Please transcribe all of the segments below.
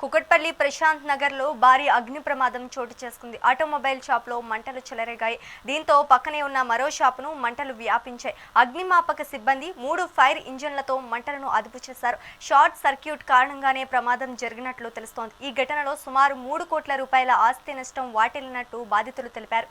కుకట్పల్లి ప్రశాంత్ నగర్లో భారీ అగ్ని ప్రమాదం చోటు చేసుకుంది. ఆటోమొబైల్ షాప్లో మంటలు చెలరేగాయి. దీంతో పక్కనే ఉన్న మరో షాపును మంటలు వ్యాపించాయి. అగ్నిమాపక సిబ్బంది మూడు ఫైర్ ఇంజన్లతో మంటలను అదుపు చేశారు. షార్ట్ సర్క్యూట్ కారణంగానే ప్రమాదం జరిగినట్లు తెలుస్తోంది. ఈ ఘటనలో సుమారు మూడు కోట్ల రూపాయల ఆస్తి నష్టం వాటిల్లినట్టు బాధితులు తెలిపారు.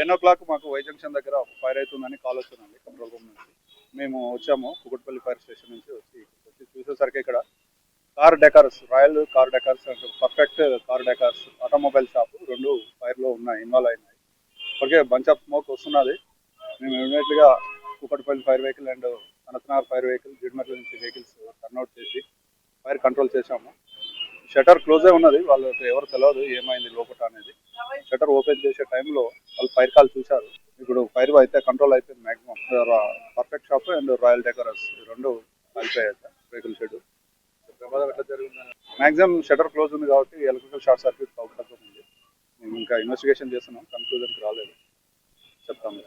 టెన్ ఓ క్లాక్ మాకు వై జంక్షన్ దగ్గర ఫైర్ అవుతుందని కాల్ వచ్చిందండి కంట్రోల్ రూమ్ నుంచి. మేము వచ్చాము కుకుట్పల్లి ఫైర్ స్టేషన్ నుంచి వచ్చి వచ్చి చూసేసరికి ఇక్కడ car decors royal car decors and perfect car decors automobile shop రెండు ఫైర్లో ఉన్నాయి ఇన్వాల్వ్ అయినాయి. ఇప్పటికే బంచ్ ఆఫ్ స్మోక్ వస్తున్నది. మేము ఇమీడియట్గా Kukatpally fire vehicle and Ananthanagar fire vehicle జిడ్మర్ల నుంచి వెహికల్స్ టర్న్అవుట్ చేసి ఫైర్ కంట్రోల్ చేశాము. షటర్ క్లోజే ఉన్నది వాళ్ళకి ఎవరు తెలియదు ఏమైంది లోపల అనేది. షటర్ ఓపెన్ చేసే టైంలో ఫైర్ కాల్ చూశారు. ఇప్పుడు ఫైర్ అయితే కంట్రోల్ అయిపోయింది maximum. Perfect shop and royal decors రెండు కలిపాయి సార్ వెహికల్ షెడ్ ప్రమాదం ఎట్లా జరిగింది? మాక్సిమం షటర్ క్లోజ్ ఉంది కాబట్టి ఎలక్ట్రికల్ షార్ట్ సర్క్యూట్ అవకాశం ఉంది. మేము ఇంకా ఇన్వెస్టిగేషన్ చేస్తున్నాం. కన్క్లూజన్కి రాలేదు. చెప్తాము